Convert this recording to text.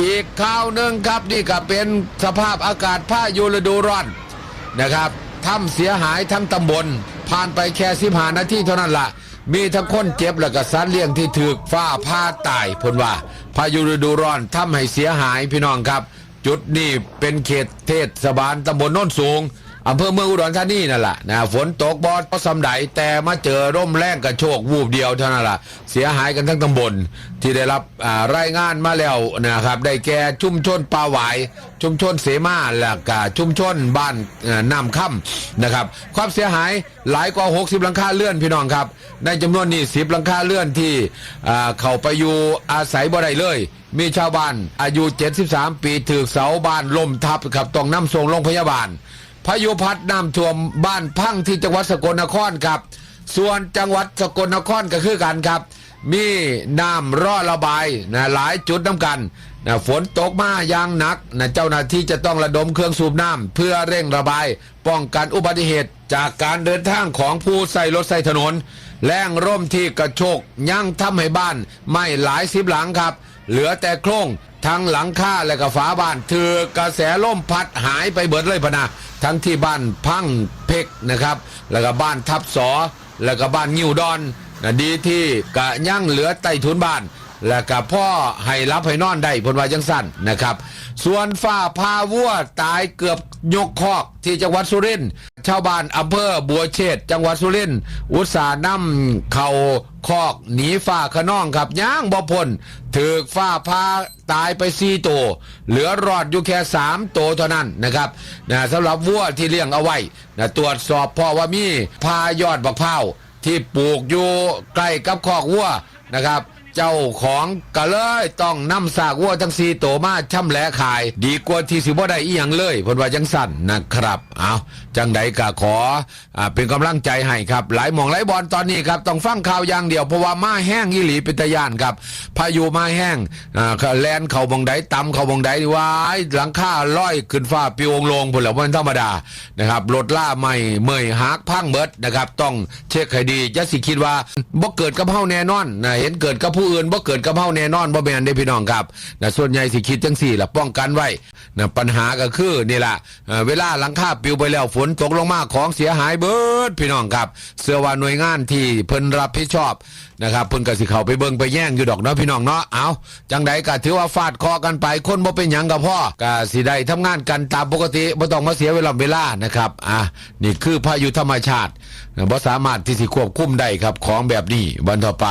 อีกข่าวหนึ่งครับนี่ก็เป็นสภาพอากาศพายุฤดูร้อนนะครับทำเสียหายทั้งตำบล ผ่านไปแค่สิบหานาทีเท่านั้นละมีทั้งคนเจ็บและก็สัตว์เลี้ยงที่ถูกฟ้าผ่าตายพนว่าพายุฤดูร้อนทำให้เสียหายพี่น้องครับ จุดนี้เป็นเขตเทศบาลตำบลโน้นสูง อำเภอเมืองอุดรธานีนั่นแหละนะฝนตกบอดสำไดแต่มาเจอร่มแรงกระโชกวูบเดียวเท่านั้นแหละเสียหายกันทั้งตำบลที่ได้รับรายงานมาแล้วนะครับ ได้แก่ชุมชนปาหวาย ชุมชนเสมาและก็ชุมชนบ้านน้ำค่ำนะครับ ความเสียหายหลายกว่า 60 หลังคาเลื่อนพี่น้องครับ ในจำนวนนี้10หลังคาเลื่อนที่เข้าไปอยู่อาศัยบ่ได้เลยมีชาวบ้านอายุ 73 ปีถือเสาบ้านล่มทับครับต้องนำส่งโรงพยาบาล พายุพัดน้ำท่วมบ้านพังที่จังหวัดสกลนครครับ ส่วนจังหวัดสกลนครก็คือกันครับ มีน้ำร่อระบายนะหลายจุดน้ำกันนะฝนตกมาอย่างหนักนะเจ้าหน้าที่จะต้องระดมเครื่องสูบน้ำเพื่อเร่งระบาย ป้องกันอุบัติเหตุจากการเดินทางของผู้ใส่รถใส่ถนน แรงร่มที่กระโชกยั่งทำให้บ้าน ไม่หลายสิบหลังครับ เหลือแต่โครงทั้งหลังคาและก็ฝาบ้านถือกระแสล่มพัดหายไปเบิดเลยพนะทั้งที่บ้านพังเพกนะครับ แล้วก็บ้านทับสอ แล้วก็บ้านงิวดอนนะดีที่กะยั่งเหลือใต้ถุนบ้าน แล้วก็พ่อให้รับให้นอนได้พนวาจังสั้นนะครับ ส่วนฝ้าพาวัวตายเกือบยกคอกที่จังหวัดสุรินทร์ ชาวบ้านอำเภอบัวเชษจังหวัดสุรินทร์อุตสาห์นำเข่าคอกหนีฝ้าขนองครับย่างบ่พ้นถือฝ้าพาตายไปสี่ตัวเหลือรอดอยู่แค่สามตัวเท่านั้นนะครับนะสำหรับวัวที่เลี้ยงเอาไว้นะตรวจสอบพราะว่ามีพายอดบักเผาที่ปลูกอยู่ใกล้กับคอกวัวนะครับ เจ้าของก็เลยต้องนำสากวัวทั้งสีโตวมาช่ำแหละขาย ดีกว่าที่สิบ่ได้อีหยังเลยเพนว่าจังสั่นนะครับ เอาจังใดก็ขออาเป็นกำลังใจให้ครับ หลายหมองหลายบอลตอนนี้ครับ ต้องฟังข่าวอย่างเดียวเพราะว่ามาแห้งอีหลีเป็นตะยานครับ พายุมาแห้งอ่าแลนเขาบงใดตำเขาบงใดวายหลังคาลอยขึ้นฟ้าปิวองลงพุ่นแหล้วมันธรรมดานะครับรถล่าไม่เมยหักพังเบิดนะครับ ต้องเช็คให้ดีจะสิคิดว่าบ่เกิดกับเฮาแน่นอนนะเห็นเกิดกับผู้อื่นบ่เกิดกับเฮาแน่นอนบ่แม่นเด้พี่น้องครับนะส่วนใหญ่สิคิดจังสี่ล่ะป้องกันไว้นะปัญหาก็คือนี่ล่ะเวลาหลังคาปิวไปแล้วฝนตกลงมาของเสียหายเบิดพี่น้องครับ เสื้อว่าหน่วยงานที่เพิ่นรับผิดชอบนะครับเพิ่นก็สิเข้าไปเบิ่งไปแย่งอยู่ดอกเนาะพี่น้องเนาะเอาจังใดก็ถือว่าฟาดคอกันไปคนบ่เป็นหยังกับพ่อก็สิได้ทำงานกันตามปกติบ่ต้องมาเสียเวลาเวลานะครับอะนี่คือพายุธรรมชาติบ่สามารถที่สิควบคุมได้ครับของแบบนี้วันต่อไป